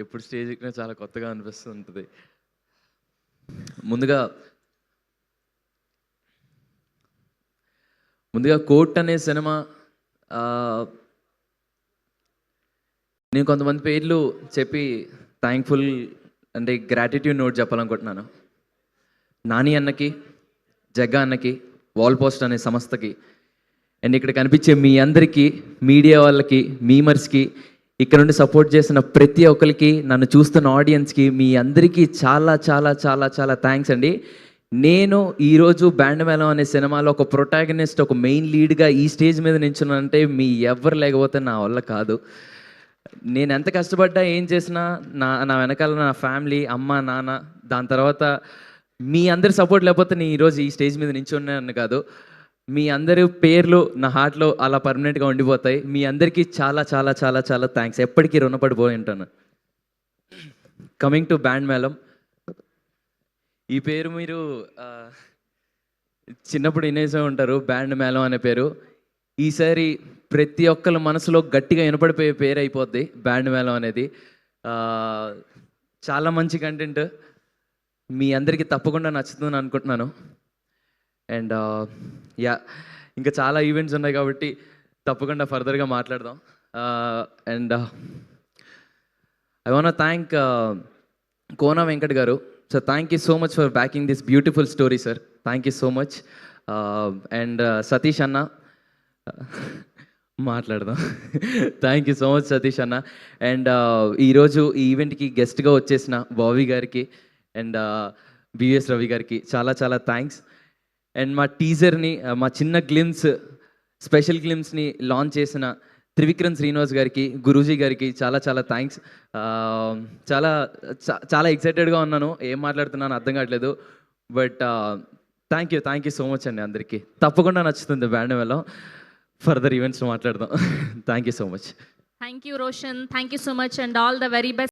ఎప్పుడు స్టేజ్ ఎక్కినా చాలా కొత్తగా అనిపిస్తుంటుంది. ముందుగా ముందుగా కోర్ట్ అనే సినిమా నేను కొంతమంది పేర్లు చెప్పి థ్యాంక్ఫుల్ అంటే గ్రాటిట్యూడ్ నోట్ చెప్పాలనుకుంటున్నాను. నాని అన్నకి జగ్గా అన్నకి వాల్ పోస్ట్ అనే సంస్థకి అండ్ ఇక్కడ కనిపించే మీ అందరికీ మీడియా వాళ్ళకి మీమర్స్కి ఇక్కడ నుండి సపోర్ట్ చేసిన ప్రతి ఒక్కరికి నన్ను చూస్తున్న ఆడియన్స్కి మీ అందరికీ చాలా చాలా చాలా చాలా థ్యాంక్స్ అండి. నేను ఈరోజు బ్యాండ్ మేళం అనే సినిమాలో ఒక ప్రొటాగనిస్ట్ ఒక మెయిన్ లీడ్గా ఈ స్టేజ్ మీద నించున్నానంటే మీ ఎవరు లేకపోతే నా వల్ల కాదు. నేను ఎంత కష్టపడ్డా ఏం చేసినా నా నా వెనకాల నా ఫ్యామిలీ అమ్మ నాన్న దాని తర్వాత మీ అందరి సపోర్ట్ లేకపోతే నేను ఈరోజు ఈ స్టేజ్ మీద నించున్నాను కాదు. మీ అందరి పేర్లు నా హార్ట్లో అలా పర్మనెంట్గా ఉండిపోతాయి. మీ అందరికీ చాలా చాలా చాలా చాలా థ్యాంక్స్ ఎప్పటికీ రుణపడిపోయి ఉంటాను. కమింగ్ టు బ్యాండ్ మేళం ఈ పేరు మీరు చిన్నప్పుడు వినేసే ఉంటారు బ్యాండ్ మేళం అనే పేరు. ఈసారి ప్రతి ఒక్కరి మనసులో గట్టిగా వినపడిపోయే పేరు అయిపోద్ది బ్యాండ్ మేళం అనేది. చాలా మంచి కంటెంట్ మీ అందరికీ తప్పకుండా నచ్చుతుందని అనుకుంటున్నాను. అండ్ యా uh, ఇంకా చాలా ఈవెంట్స్ ఉన్నాయి కాబట్టి తప్పకుండా ఫర్దర్గా మాట్లాడదాం. And I want thank Kona Venkat garu. Sir thank you so much for backing this beautiful story sir thank you so much and Satish అన్న మాట్లాడదాం. Thank you so much Satish అన్న అండ్ ఈరోజు ఈ ఈవెంట్కి గెస్ట్గా వచ్చేసిన బావి గారికి అండ్ బివిఎస్ uh, రవి గారికి చాలా చాలా థ్యాంక్స్ అండ్ మా టీజర్ని మా చిన్న గ్లిమ్స్ స్పెషల్ గ్లిమ్స్ని లాంచ్ చేసిన త్రివిక్రమ్ శ్రీనివాస్ గారికి గురూజీ గారికి చాలా చాలా థ్యాంక్స్ చాలా చాలా ఎక్సైటెడ్గా ఉన్నాను. ఏం మాట్లాడుతున్నాను అర్థం కావట్లేదు. But thank you thank you so much అండి అందరికీ. తప్పకుండా నచ్చుతుంది బ్యాండ్ వల్ల ఫర్దర్ ఈవెంట్స్ మాట్లాడదాం. Thank you so much thank you Roshan thank you so much and all the very best